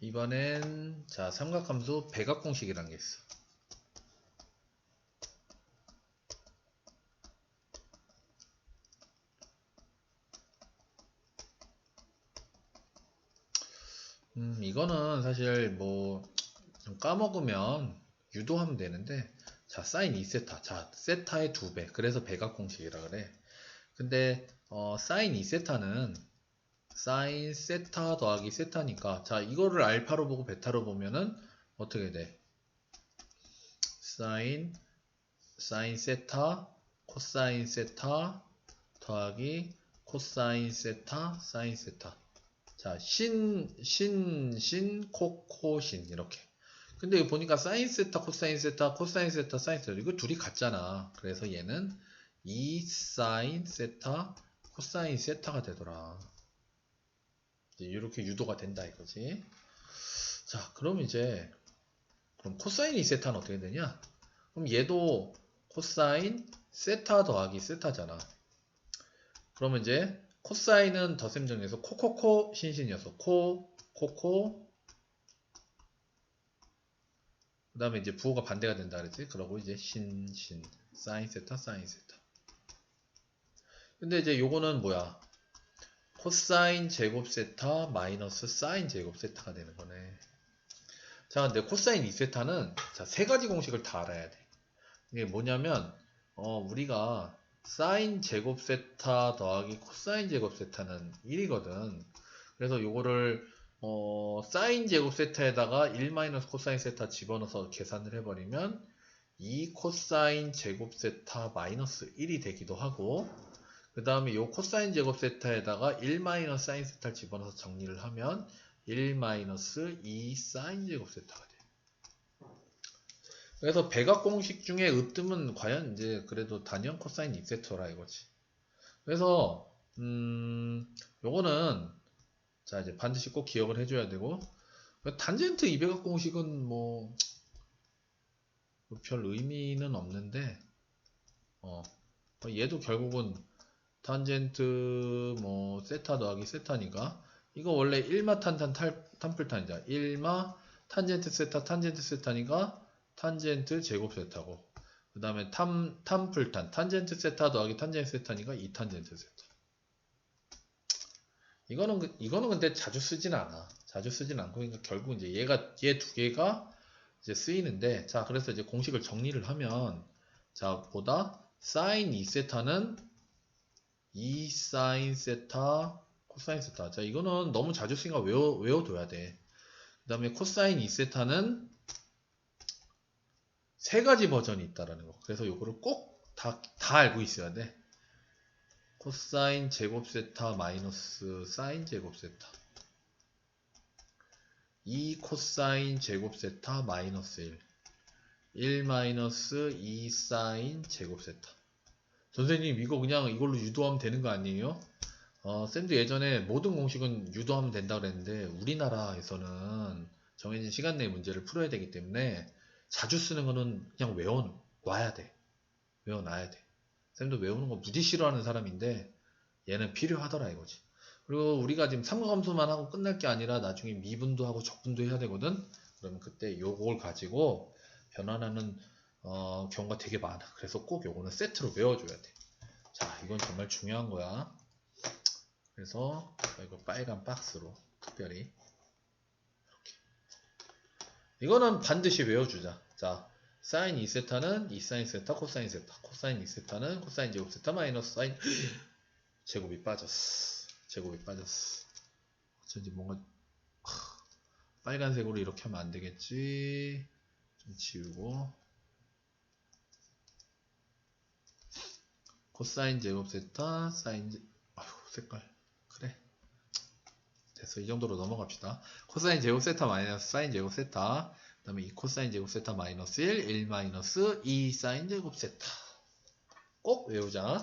이번엔 자 삼각함수 배각 공식이라는 게 있어. 음 이거는 사실 뭐 좀 까먹으면 유도하면 되는데 자 사인 2세타 자 세타의 2배 그래서 배각 공식이라 그래. 근데 어 사인 2세타는 사인 세타 더하기 세타니까. 자 이거를 알파로 보고 베타로 보면은 어떻게 돼? 사인 사인 세타 코사인 세타 더하기 코사인 세타 사인 세타. 자 신 신 신 코코신 이렇게. 근데 보니까 사인 세타 코사인 세타 코사인 세타 사인 세타. 이거 둘이 같잖아. 그래서 얘는 2 사인 세타 코사인 세타가 되더라 이렇게 유도가 된다 이거지. 자, 그럼 이제 그럼 코사인 2세타는 어떻게 되냐? 그럼 얘도 코사인 세타 더하기 세타잖아. 그러면 이제 코사인은 덧셈 정리해서 코코코 신신이어서 코 코코 그 다음에 이제 부호가 반대가 된다 그랬지 그러고 이제 신신 사인 세타 사인 세타 근데 이제 요거는 뭐야 코사인 제곱 세타 마이너스 사인 제곱 세타가 되는 거네. 자, 근데 코사인 2세타는 자, 세 가지 공식을 다 알아야 돼. 이게 뭐냐면 어, 우리가 사인 제곱 세타 더하기 코사인 제곱 세타는 1이거든. 그래서 요거를 어, 사인 제곱 세타에다가 1 마이너스 코사인 세타 집어넣어서 계산을 해버리면 2 코사인 제곱 세타 마이너스 1이 되기도 하고 그 다음에 요 코사인 제곱 세타에다가 1 마이너스 사인 세타를 집어넣어서 정리를 하면 1 마이너스 2 사인 제곱 세타가 돼. 그래서 배각 공식 중에 으뜸은 과연 이제 그래도 단연 코사인 2세터라 이거지. 그래서 음 요거는 자 이제 반드시 꼭 기억을 해줘야 되고 단젠트 2배각 공식은 뭐 별 의미는 없는데 어 얘도 결국은 탄젠트 뭐 세타 더하기 세타니까 이거 원래 1마 탄탄 탄풀탄이자 1마 탄젠트 세타 탄젠트 세타니까 탄젠트 제곱 세타고. 그 다음에 탐, 탐풀탄. 탄젠트 세타 더하기 탄젠트 세타니까 2탄젠트 세타. 이거는 그- 이거는 근데 자주 쓰진 않아. 자주 쓰진 않고 그러니까 결국 이제 얘가 얘 두 개가 이제 쓰이는데 자 그래서 이제 공식을 정리를 하면 자 보다 사인 2세타는 2 사인 세타 코사인 세타. 자 이거는 너무 자주 쓰니까 외워, 외워둬야 돼그 다음에 코사인 2 세타는 세 가지 버전이 있다라는 거. 그래서 요거를 꼭 다 다 알고 있어야 돼. 코사인 제곱 세타 마이너스 사인 제곱 세타. 2 코사인 제곱 세타 마이너스 1 1 마이너스 2 사인 제곱 세타 선생님 이거 그냥 이걸로 유도하면 되는 거 아니에요? 어, 쌤도 예전에 모든 공식은 유도하면 된다 그랬는데 우리나라에서는 정해진 시간 내에 문제를 풀어야 되기 때문에 자주 쓰는 거는 그냥 외워 놔야 돼. 외워놔야 돼. 쌤도 외우는 거 무지 싫어하는 사람인데 얘는 필요하더라 이거지. 그리고 우리가 지금 삼각함수만 하고 끝날 게 아니라 나중에 미분도 하고 적분도 해야 되거든. 그러면 그때 요걸 가지고 변환하는 어, 경우가 되게 많아. 그래서 꼭 요거는 세트로 외워줘야 돼. 자, 이건 정말 중요한 거야. 그래서 이거 빨간 박스로 특별히 이렇게. 이거는 반드시 외워주자. 자, 사인 2세타는 2사인 세타, 코사인 세타. 코사인 2세타는 코사인 제곱 세타 마이너스 사인 제곱이 빠졌어. 제곱이 빠졌어. 어쩐지 뭔가 하, 빨간색으로 이렇게 하면 안 되겠지. 좀 지우고 코사인 제곱 세타 사인 제... 아휴 색깔. 그래. 됐어. 이 정도로 넘어갑시다. 코사인 제곱 세타 마이너스 사인 제곱 세타. 그 다음에 이 코사인 제곱 세타 마이너스 1 1 마이너스 2 사인 제곱 세타. 꼭 외우자